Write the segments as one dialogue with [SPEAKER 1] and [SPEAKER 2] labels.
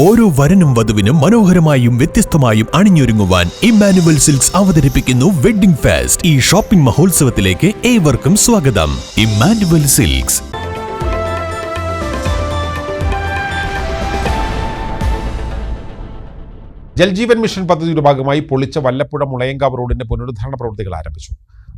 [SPEAKER 1] ഓരോ വരനും വധുവിനും മനോഹരമായും വ്യത്യസ്തമായും അണിഞ്ഞൊരുങ്ങുവാൻ ഇമ്മാനുവൽ സിൽക്സ് അവതരിപ്പിക്കുന്നു വെഡ്ഡിംഗ് ഫെസ്റ്റ്. ഈ ഷോപ്പിംഗ് മഹോത്സവത്തിലേക്ക് ഏവർക്കും സ്വാഗതം. Emmanuel silks.
[SPEAKER 2] ജൽജീവൻ മിഷൻ പദ്ധതിയുടെ ഭാഗമായി പൊളിച്ച വല്ലപ്പുഴ മുളയങ്കാവ് റോഡിന്റെ പുനരുദ്ധാരണ പ്രവൃത്തികൾ ആരംഭിച്ചു.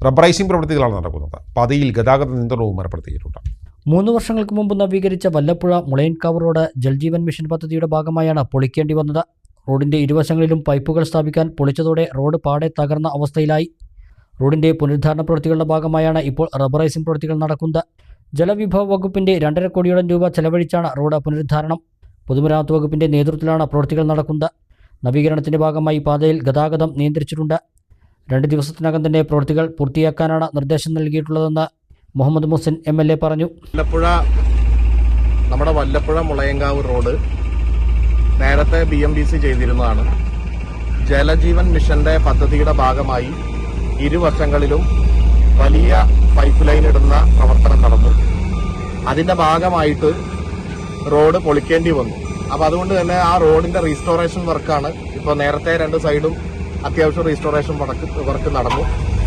[SPEAKER 2] റബ്ബറൈസിംഗ് പ്രവൃത്തികളാണ് നടക്കുന്നത്. പതിയിൽ ഗതാഗത നിയന്ത്രണവും ഏർപ്പെടുത്തിയിട്ടുണ്ട്.
[SPEAKER 3] മൂന്ന് വർഷങ്ങൾക്ക് മുമ്പ് നവീകരിച്ച വല്ലപ്പുഴ മുളയൻകാവ് റോഡ് ജൽജീവൻ മിഷൻ പദ്ധതിയുടെ ഭാഗമായാണ് പൊളിക്കേണ്ടി വന്നത്. റോഡിന്റെ ഇരുവശങ്ങളിലും പൈപ്പുകൾ സ്ഥാപിക്കാൻ പൊളിച്ചതോടെ റോഡ് പാടെ തകർന്ന അവസ്ഥയിലായി. റോഡിന്റെ പുനരുദ്ധാരണ പ്രവൃത്തികളുടെ ഭാഗമായാണ് ഇപ്പോൾ റബ്ബറൈസിംഗ് പ്രവൃത്തികൾ നടക്കുന്നത്. ജലവിഭവ വകുപ്പിന്റെ രണ്ടര കോടിയോളം രൂപ ചെലവഴിച്ചാണ് റോഡ് പുനരുദ്ധാരണം. പൊതുമരാമത്ത് വകുപ്പിന്റെ നേതൃത്വത്തിലാണ് പ്രവൃത്തികൾ നടക്കുന്നത്. നവീകരണത്തിന്റെ ഭാഗമായി പാതയിൽ ഗതാഗതം നിയന്ത്രിച്ചിട്ടുണ്ട്. രണ്ട് ദിവസത്തിനകം തന്നെ പ്രവൃത്തികൾ പൂർത്തിയാക്കാനാണ് നിർദ്ദേശം നൽകിയിട്ടുള്ളതെന്ന് Muhammad Muhsin M L A പറഞ്ഞു.
[SPEAKER 4] വല്ലപ്പുഴ നമ്മുടെ വല്ലപ്പുഴ മുളയങ്കാവ് റോഡ് നേരത്തെ ബി എം ബി സി ചെയ്തിരുന്നതാണ്. ജലജീവൻ മിഷന്റെ പദ്ധതിയുടെ ഭാഗമായി ഇരുവശങ്ങളിലും വലിയ പൈപ്പ് ലൈൻ ഇടുന്ന പ്രവർത്തനം നടന്നു. അതിന്റെ ഭാഗമായിട്ട് റോഡ് പൊളിക്കേണ്ടി വന്നു. അപ്പൊ അതുകൊണ്ട് തന്നെ ആ റോഡിന്റെ റീസ്റ്റോറേഷൻ വർക്കാണ് ഇപ്പോൾ നേരത്തെ രണ്ട് സൈഡും അത്യാവശ്യം റീസ്റ്റോറേഷൻ വർക്ക് നടന്നു.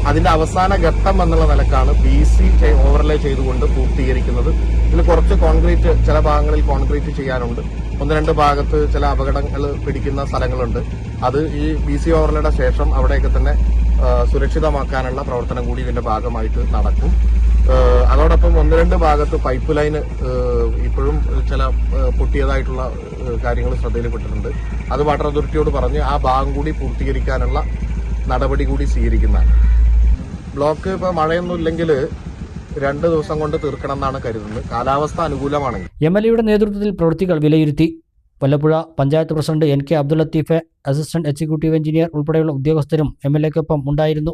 [SPEAKER 4] അതിന്റെ അവസാന ഘട്ടം എന്നുള്ള നിലക്കാണ് ബി സി ഓവർലേ ചെയ്തുകൊണ്ട് പൂർത്തീകരിക്കുന്നത്. ഇതിൽ കുറച്ച് കോൺക്രീറ്റ് ചില ഭാഗങ്ങളിൽ കോൺക്രീറ്റ് ചെയ്യാനുണ്ട്. ഒന്ന് രണ്ട് ഭാഗത്ത് ചില അപകടങ്ങൾ പിടിക്കുന്ന സ്ഥലങ്ങളുണ്ട്. അത് ഈ ബി സി ഓവർലയുടെ ശേഷം അവിടെയൊക്കെ തന്നെ സുരക്ഷിതമാക്കാനുള്ള പ്രവർത്തനം കൂടി ഇതിന്റെ ഭാഗമായിട്ട് നടക്കും. അതോടൊപ്പം ഒന്ന് രണ്ട് ഭാഗത്ത് പൈപ്പ് ലൈൻ ഇപ്പോഴും ചില പൊട്ടിയതായിട്ടുള്ള കാര്യങ്ങൾ ശ്രദ്ധയിൽപ്പെട്ടിട്ടുണ്ട്. അത് വാട്ടർ അതോറിറ്റിയോട് പറഞ്ഞ് ആ ഭാഗം കൂടി പൂർത്തീകരിക്കാനുള്ള നടപടി കൂടി സ്വീകരിക്കുന്നതാണ്. ബ്ലോക്ക് ഇപ്പോൾ മഴയൊന്നും ഇല്ലെങ്കിൽ രണ്ട് ദിവസം കൊണ്ട് തീർക്കണം എന്നാണ് കരുതുന്നത്. കാലാവസ്ഥ അനുകൂലമാണെങ്കിൽ.
[SPEAKER 3] എം എൽ എയുടെ നേതൃത്വത്തിൽ പ്രവൃത്തികൾ വിലയിരുത്തി. Vallappuzha panchayat president N K Abdul Latheef assistant executive engineer ഉൾപ്പെടെയുള്ള ഉദ്യോഗസ്ഥരും എം എൽ എക്കൊപ്പം ഉണ്ടായിരുന്നു.